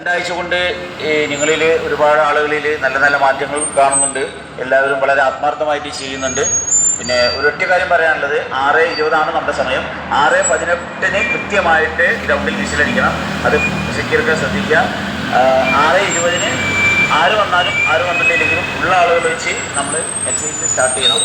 രണ്ടാഴ്ച കൊണ്ട് നിങ്ങളിൽ ഒരുപാട് ആളുകളിൽ നല്ല നല്ല മാറ്റങ്ങൾ കാണുന്നുണ്ട്. എല്ലാവരും വളരെ ആത്മാർത്ഥമായിട്ട് ചെയ്യുന്നുണ്ട്. പിന്നെ ഒരൊറ്റ കാര്യം പറയാനുള്ളത് ആറ് ഇരുപതാണ് നമ്മുടെ സമയം. ആറ് പതിനെട്ടിന് കൃത്യമായിട്ട് ഗ്രൗണ്ടിൽ വിസിലടിക്കണം അത് സെക്യൂരിറ്റി ശ്രദ്ധിക്കുക. ആറ് ഇരുപതിന് ആര് വന്നാലും ആര് വന്നിട്ടില്ലെങ്കിലും ഉള്ള ആളുകൾ വെച്ച് നമ്മൾ എക്സസൈസ് സ്റ്റാർട്ട് ചെയ്യണം.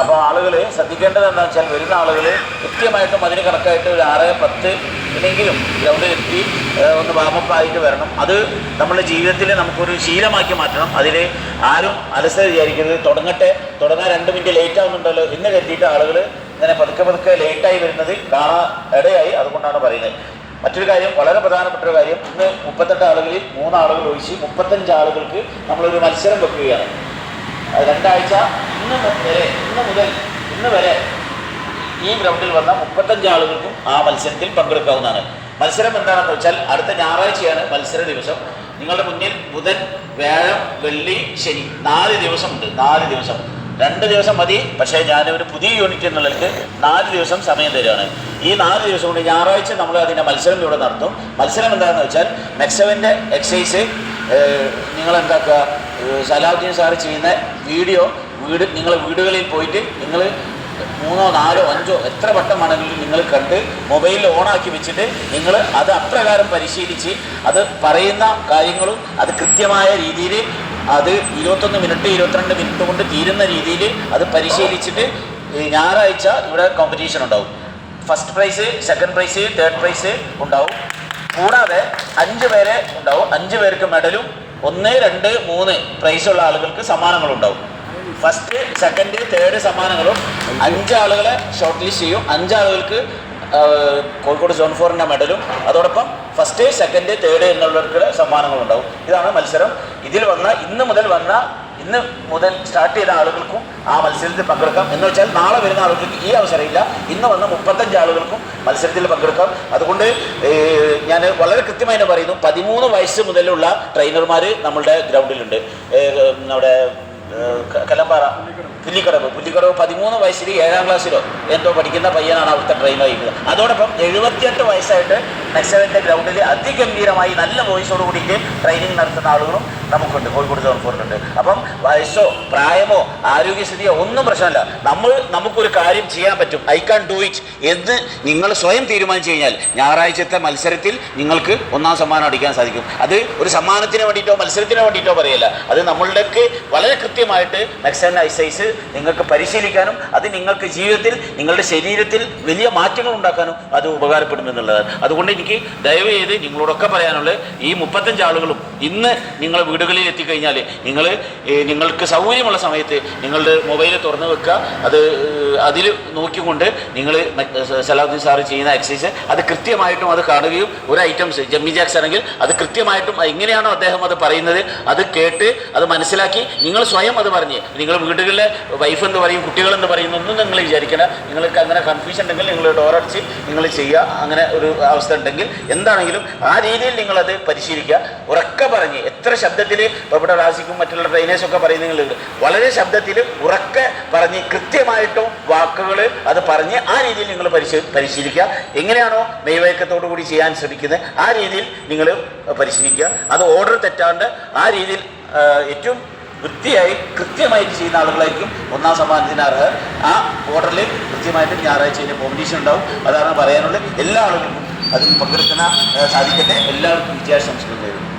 അപ്പോൾ ആളുകൾ ശ്രദ്ധിക്കേണ്ടത് എന്താണെന്ന് വെച്ചാൽ വരുന്ന ആളുകൾ കൃത്യമായിട്ടും അതിന് കണക്കായിട്ട് ഒരു ആറ് പത്ത് എത്തി ഏഹ്, ഒന്ന് വാമപ്പ് ആയിട്ട് വരണം. അത് നമ്മുടെ ജീവിതത്തിൽ നമുക്കൊരു ശീലമാക്കി മാറ്റണം. അതിൽ ആരും അലസ വിചാരിക്കരുത്. തുടങ്ങട്ടെ. തുടങ്ങാൻ രണ്ട് മിനിറ്റ് ലേറ്റ് ആവുന്നുണ്ടല്ലോ എന്ന് കരുതിയിട്ട് ആളുകൾ ഇങ്ങനെ പതുക്കെ പതുക്കെ ലേറ്റായി വരുന്നത് കാണാൻ ഇടയായി. അതുകൊണ്ടാണ് പറയുന്നത്. മറ്റൊരു കാര്യം വളരെ പ്രധാനപ്പെട്ട ഒരു കാര്യം. ഇന്ന് മുപ്പത്തെട്ട് ആളുകളിൽ മൂന്നാളുകൾ ഒഴിച്ച് മുപ്പത്തഞ്ച് ആളുകൾക്ക് നമ്മളൊരു മത്സരം വെക്കുകയാണ്. രണ്ടാഴ്ച ഇന്ന് വരെ ഇന്ന് മുതൽ ഇന്ന് വരെ ഈ ഗ്രൗണ്ടിൽ വന്ന മുപ്പത്തഞ്ച് ആളുകൾക്കും ആ മത്സരത്തിൽ പങ്കെടുക്കാവുന്നതാണ്. മത്സരം എന്താണെന്ന് വെച്ചാൽ അടുത്ത ഞായറാഴ്ചയാണ് മത്സര ദിവസം. നിങ്ങളുടെ മുന്നിൽ ബുധൻ വ്യാഴം വെള്ളി ശനി നാല് ദിവസമുണ്ട്. നാല് ദിവസം. രണ്ട് ദിവസം മതി. പക്ഷേ ഞാൻ ഒരു പുതിയ യൂണിറ്റ് എന്നുള്ളവർക്ക് നാല് ദിവസം സമയം തരികയാണ് ഈ നാല് ദിവസം കൊണ്ട് ഞായറാഴ്ച നമ്മൾ അതിന്റെ മത്സരം ഇവിടെ നടത്തും. മത്സരം എന്താണെന്ന് വെച്ചാൽ മെക്സവന്റെ എക്സസൈസ് നിങ്ങൾ എന്താക്കുക സലാഹുദ്ദീൻ സാറ് ചെയ്യുന്ന വീഡിയോ വീട് നിങ്ങളെ വീടുകളിൽ പോയിട്ട് നിങ്ങൾ മൂന്നോ നാലോ അഞ്ചോ എത്ര വട്ടം ആണെങ്കിലും നിങ്ങൾ കണ്ട് മൊബൈലിൽ ഓണാക്കി വെച്ചിട്ട് നിങ്ങൾ അത് അപ്രകാരം പരിശീലിച്ച് അത് പറയുന്ന കാര്യങ്ങളും അത് കൃത്യമായ രീതിയിൽ അത് ഇരുപത്തൊന്ന് മിനിറ്റ് ഇരുപത്തിരണ്ട് മിനിറ്റ് കൊണ്ട് തീരുന്ന രീതിയിൽ അത് പരിശീലിച്ചിട്ട് ഞായറാഴ്ച ഇവിടെ കോമ്പറ്റീഷൻ ഉണ്ടാവും. First prize second prize third prize ഉണ്ടാവും. കൂടാതെ അഞ്ച് പേരെ ഉണ്ടാവും. അഞ്ച് പേർക്ക് മെഡലും ഒന്ന് രണ്ട് മൂന്ന് പ്രൈസുള്ള ആളുകൾക്ക് സമ്മാനങ്ങളുണ്ടാവും. ഫസ്റ്റ് സെക്കൻഡ് തേർഡ് സമ്മാനങ്ങളും അഞ്ചാളുകളെ ഷോർട്ട് ലിസ്റ്റ് ചെയ്യും. അഞ്ചാളുകൾക്ക് കോഴിക്കോട് സോൺ ഫോറിന്റെ മെഡലും അതോടൊപ്പം ഫസ്റ്റ് സെക്കൻഡ് തേർഡ് എന്നുള്ളവർക്ക് സമ്മാനങ്ങളുണ്ടാവും ഇതാണ് മത്സരം. ഇതിൽ വന്ന ഇന്ന് മുതൽ വന്ന ഇന്ന് മുതൽ സ്റ്റാർട്ട് ചെയ്ത ആളുകൾക്കും ആ മത്സരത്തിൽ പങ്കെടുക്കാം. എന്ന് വെച്ചാൽ നാളെ വരുന്ന ആളുകൾക്ക് ഈ അവസരമില്ല ഇന്ന് വന്ന മുപ്പത്തഞ്ച് ആളുകൾക്കും മത്സരത്തിൽ പങ്കെടുക്കാം. അതുകൊണ്ട് ഞാൻ വളരെ കൃത്യമായി പറയുന്നു. പതിമൂന്ന് വയസ്സ് മുതലുള്ള ട്രെയിനർമാർ നമ്മളുടെ ഗ്രൗണ്ടിലുണ്ട് നമ്മുടെ കലമ്പാറ പുല്ലിക്കടവ്. പുല്ലിക്കടവ് പതിമൂന്ന് വയസ്സിൽ ഏഴാം ക്ലാസ്സിലോ എന്തോ പഠിക്കുന്ന പയ്യനാണ് അവിടുത്തെ ട്രെയിൻ വഹിക്കുന്നത് അതോടൊപ്പം എഴുപത്തിയെട്ട് വയസ്സായിട്ട് നെക്സവന്റെ ഗ്രൗണ്ടിൽ അതിഗംഭീരമായി നല്ല വോയിസോട് കൂടിയിട്ട് ട്രെയിനിങ് നടത്തുന്ന ആളുകളും നമുക്കുണ്ട്. കോഴിക്കോട് ഫോറിലുണ്ട് അപ്പം വയസ്സോ പ്രായമോ ആരോഗ്യസ്ഥിതിയോ ഒന്നും പ്രശ്നമല്ല. നമ്മൾ നമുക്കൊരു കാര്യം ചെയ്യാൻ പറ്റും. ഐ കാൻ ഡു ഇറ്റ് എന്ന് നിങ്ങൾ സ്വയം തീരുമാനിച്ചു കഴിഞ്ഞാൽ ഞായറാഴ്ചത്തെ മത്സരത്തിൽ നിങ്ങൾക്ക് ഒന്നാം സമ്മാനം അടിക്കാൻ സാധിക്കും. അത് ഒരു സമ്മാനത്തിന് വേണ്ടിയിട്ടോ മത്സരത്തിന് വേണ്ടിയിട്ടോ പറയല്ല. അത് നമ്മളുടെക്ക് വളരെ കൃത്യമായിട്ട് മെക്സൻ ഐസൈസ് നിങ്ങൾക്ക് പരിശീലിക്കാനും അത് നിങ്ങൾക്ക് ജീവിതത്തിൽ നിങ്ങളുടെ ശരീരത്തിൽ വലിയ മാറ്റങ്ങൾ ഉണ്ടാക്കാനും അത് ഉപകാരപ്പെടും എന്നുള്ളതാണ് അതുകൊണ്ട് എനിക്ക് ദയവ് ചെയ്ത് നിങ്ങളോടൊക്കെ പറയാനുള്ളത് ഈ മുപ്പത്തഞ്ച് ആളുകളും ഇന്ന് നിങ്ങൾ വീടുകളിൽ എത്തിക്കഴിഞ്ഞാൽ നിങ്ങൾ നിങ്ങൾക്ക് സൗകര്യമുള്ള സമയത്ത് നിങ്ങളുടെ മൊബൈൽ തുറന്നു വെക്കുക. അത് അതിൽ നോക്കിക്കൊണ്ട് നിങ്ങൾ സലാഹുദ്ദീൻ സാറ് ചെയ്യുന്ന എക്സസൈസ് അത് കൃത്യമായിട്ടും അത് കാണുകയും ഒരു ഐറ്റംസ് ജമ്മി ജാക്സ് ആണെങ്കിൽ അത് കൃത്യമായിട്ടും എങ്ങനെയാണോ അദ്ദേഹം അത് പറയുന്നത് അത് കേട്ട് അത് മനസ്സിലാക്കി നിങ്ങൾ സ്വയം അത് പറഞ്ഞ്. നിങ്ങൾ വീടുകളിലെ വൈഫ് എന്ന് പറയും കുട്ടികൾ എന്ന് പറയും ഒന്നും നിങ്ങൾ വിചാരിക്കണം നിങ്ങൾക്ക് അങ്ങനെ കൺഫ്യൂഷൻ ഉണ്ടെങ്കിൽ നിങ്ങൾ ഡോറടിച്ച് നിങ്ങൾ ചെയ്യുക. അങ്ങനെ ഒരു അവസ്ഥ ഉണ്ടെങ്കിൽ എന്താണെങ്കിലും ആ രീതിയിൽ നിങ്ങളത് പരിശീലിക്കുക. ഉറക്കെ പറഞ്ഞ് എത്ര ശബ്ദത്തിൽ ഇവിടെ റാസിക്കും മറ്റുള്ള ട്രെയിനേഴ്സും ഒക്കെ പറയുന്നുണ്ട് വളരെ ശബ്ദത്തിൽ ഉറക്കെ പറഞ്ഞ് കൃത്യമായിട്ടും വാക്കുകൾ അത് പറഞ്ഞ് ആ രീതിയിൽ നിങ്ങൾ പരിശീ പരിശീലിക്കുക. എങ്ങനെയാണോ മെയ്വഴക്കത്തോടു കൂടി ചെയ്യാൻ ശ്രമിക്കുന്നത് ആ രീതിയിൽ നിങ്ങൾ പരിശീലിക്കുക. അത് ഓർഡർ തെറ്റാണ്ട് ആ രീതിയിൽ ഏറ്റവും വൃത്തിയായി കൃത്യമായിട്ട് ചെയ്യുന്ന ആളുകളായിരിക്കും ഒന്നാം സമ്മാനത്തിന് അർഹർ. ആ ഓർഡറിൽ കൃത്യമായിട്ട് ഞായറാഴ്ച അതിന്റെ കോമ്പറ്റീഷൻ ഉണ്ടാവും. അതാണ് പറയാനുള്ളത്. എല്ലാ ആളുകൾക്കും അതിൽ പങ്കെടുക്കുന്ന സാധിക്കട്ടെ. എല്ലാവർക്കും നേരുന്നു.